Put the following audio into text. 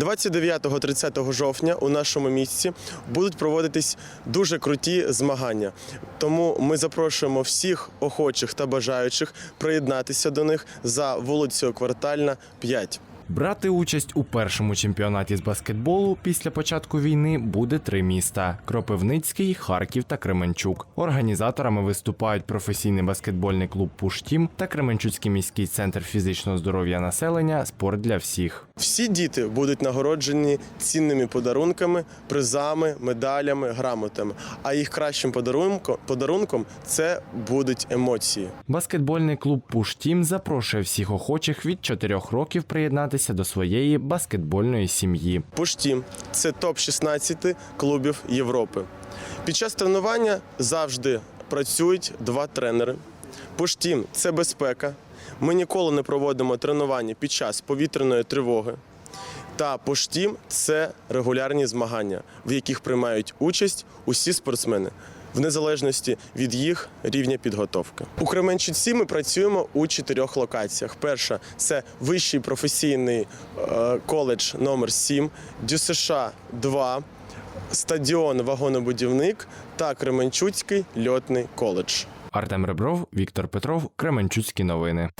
29-30 жовтня у нашому місці будуть проводитись дуже круті змагання. Тому ми запрошуємо всіх охочих та бажаючих приєднатися до них за вулицею Квартальна 5. Брати участь у першому чемпіонаті з баскетболу після початку війни буде три міста: Кропивницький, Харків та Кременчук. Організаторами виступають професійний баскетбольний клуб Пуштім та Кременчуцький міський центр фізичного здоров'я населення Спорт для всіх. Всі діти будуть нагороджені цінними подарунками, призами, медалями, грамотами. А їх кращим подарунком, подарунком це будуть емоції. Баскетбольний клуб Пуштім запрошує всіх охочих від 4 років приєднатися до своєї баскетбольної сім'ї. Пуштім це топ 16 клубів Європи. Під час тренування завжди працюють два тренери. Пуштім це безпека. Ми ніколи не проводимо тренування під час повітряної тривоги. Та поштім це регулярні змагання, в яких приймають участь усі спортсмени. В незалежності від їх рівня підготовки у Кременчуці ми працюємо у чотирьох локаціях. Перша це вищий професійний е, коледж номер 7 ДЮСШ 2 стадіон Вагонобудівник та Кременчуцький льотний коледж. Артем Ребров, Віктор Петров, Кременчуцькі новини.